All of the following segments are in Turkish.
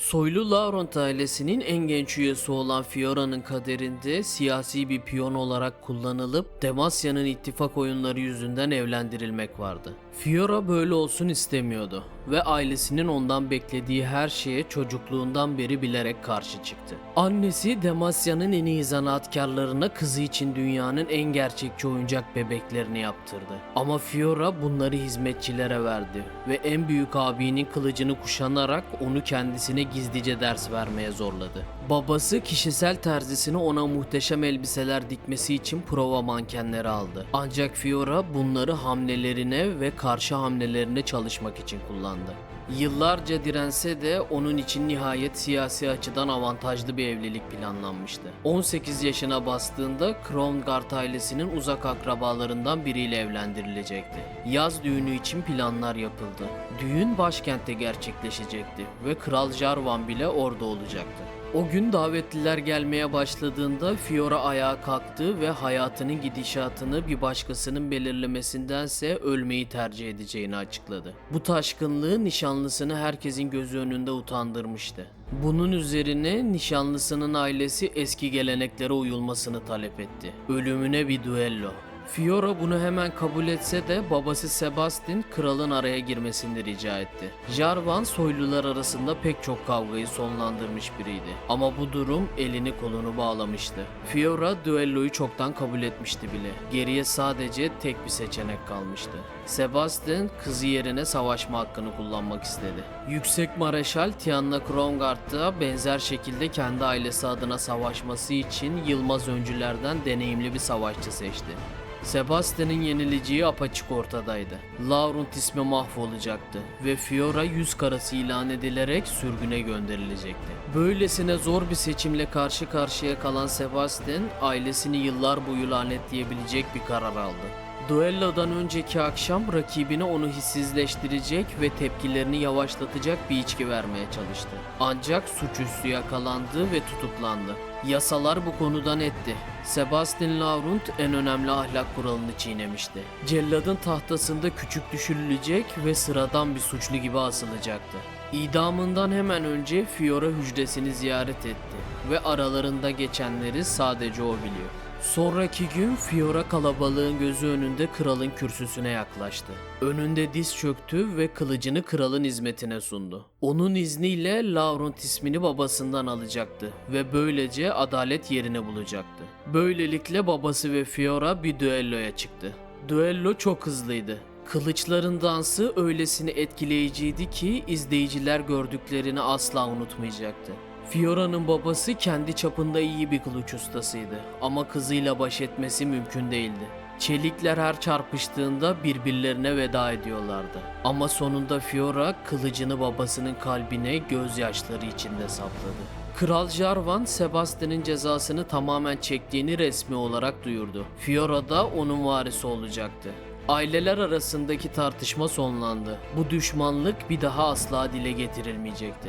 Soylu Laurent ailesinin en genç üyesi olan Fiora'nın kaderinde siyasi bir piyon olarak kullanılıp Demasya'nın ittifak oyunları yüzünden evlendirilmek vardı. Fiora böyle olsun istemiyordu ve ailesinin ondan beklediği her şeye çocukluğundan beri bilerek karşı çıktı. Annesi Demasya'nın en iyi zanaatkarlarına kızı için dünyanın en gerçekçi oyuncak bebeklerini yaptırdı. Ama Fiora bunları hizmetçilere verdi ve en büyük abinin kılıcını kuşanarak onu kendisine gizlice ders vermeye zorladı. Babası kişisel terzisini ona muhteşem elbiseler dikmesi için prova mankenleri aldı. Ancak Fiora bunları hamlelerine ve karşı hamlelerine çalışmak için kullandı. Yıllarca dirense de onun için nihayet siyasi açıdan avantajlı bir evlilik planlanmıştı. 18 yaşına bastığında Krongard ailesinin uzak akrabalarından biriyle evlendirilecekti. Yaz düğünü için planlar yapıldı. Düğün başkentte gerçekleşecekti ve Kral Jarvan bile orada olacaktı. O gün davetliler gelmeye başladığında Fiora ayağa kalktı ve hayatının gidişatını bir başkasının belirlemesindense ölmeyi tercih edeceğini açıkladı. Bu taşkınlığı nişanlısını herkesin gözü önünde utandırmıştı. Bunun üzerine nişanlısının ailesi eski geleneklere uyulmasını talep etti. Ölümüne bir duello. Fiora bunu hemen kabul etse de babası Sebastian kralın araya girmesini rica etti. Jarvan soylular arasında pek çok kavgayı sonlandırmış biriydi. Ama bu durum elini kolunu bağlamıştı. Fiora düelloyu çoktan kabul etmişti bile. Geriye sadece tek bir seçenek kalmıştı. Sebastian kızı yerine savaşma hakkını kullanmak istedi. Yüksek Mareşal Tianna Krongard da benzer şekilde kendi ailesi adına savaşması için Yılmaz öncülerden deneyimli bir savaşçı seçti. Sebastian'ın yenileceği apaçık ortadaydı. Laurent ismi mahvolacaktı ve Fiora yüz karası ilan edilerek sürgüne gönderilecekti. Böylesine zor bir seçimle karşı karşıya kalan Sebastian ailesini yıllar boyu lanetleyebilecek bir karar aldı. Duello'dan önceki akşam rakibine onu hissizleştirecek ve tepkilerini yavaşlatacak bir içki vermeye çalıştı. Ancak suçüstü yakalandı ve tutuklandı. Yasalar bu konuda netti. Sebastian Laurent en önemli ahlak kuralını çiğnemişti. Celladın tahtasında küçük düşürülecek ve sıradan bir suçlu gibi asılacaktı. İdamından hemen önce Fiora hücresini ziyaret etti ve aralarında geçenleri sadece o biliyor. Sonraki gün Fiora kalabalığın gözü önünde kralın kürsüsüne yaklaştı. Önünde diz çöktü ve kılıcını kralın hizmetine sundu. Onun izniyle Laurent ismini babasından alacaktı ve böylece adalet yerini bulacaktı. Böylelikle babası ve Fiora bir düelloya çıktı. Düello çok hızlıydı. Kılıçların dansı öylesine etkileyiciydi ki izleyiciler gördüklerini asla unutmayacaktı. Fiora'nın babası kendi çapında iyi bir kılıç ustasıydı ama kızıyla baş etmesi mümkün değildi. Çelikler her çarpıştığında birbirlerine veda ediyorlardı. Ama sonunda Fiora kılıcını babasının kalbine gözyaşları içinde sapladı. Kral Jarvan, Sebastian'ın cezasını tamamen çektiğini resmi olarak duyurdu. Fiora da onun varisi olacaktı. Aileler arasındaki tartışma sonlandı. Bu düşmanlık bir daha asla dile getirilmeyecekti.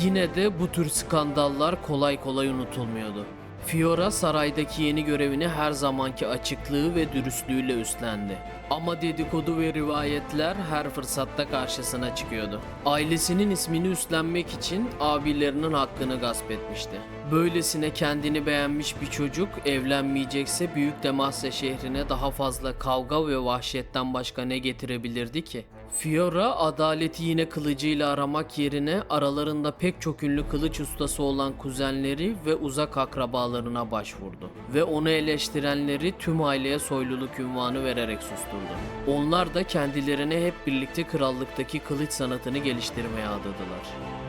Yine de bu tür skandallar kolay kolay unutulmuyordu. Fiora saraydaki yeni görevini her zamanki açıklığı ve dürüstlüğüyle üstlendi. Ama dedikodu ve rivayetler her fırsatta karşısına çıkıyordu. Ailesinin ismini üstlenmek için abilerinin hakkını gasp etmişti. Böylesine kendini beğenmiş bir çocuk evlenmeyecekse Büyük Demasya şehrine daha fazla kavga ve vahşetten başka ne getirebilirdi ki? Fiora adaleti yine kılıcıyla aramak yerine aralarında pek çok ünlü kılıç ustası olan kuzenleri ve uzak akrabalarına başvurdu. Ve onu eleştirenleri tüm aileye soyluluk ünvanı vererek susturdu. Onlar da kendilerine hep birlikte krallıktaki kılıç sanatını geliştirmeye adadılar.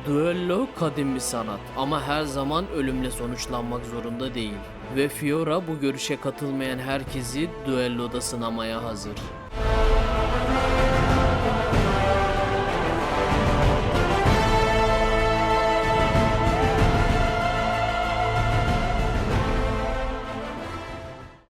Düello kadim bir sanat ama her zaman ölümle sonuçlanmak zorunda değil. Ve Fiora bu görüşe katılmayan herkesi düelloda sınamaya hazır.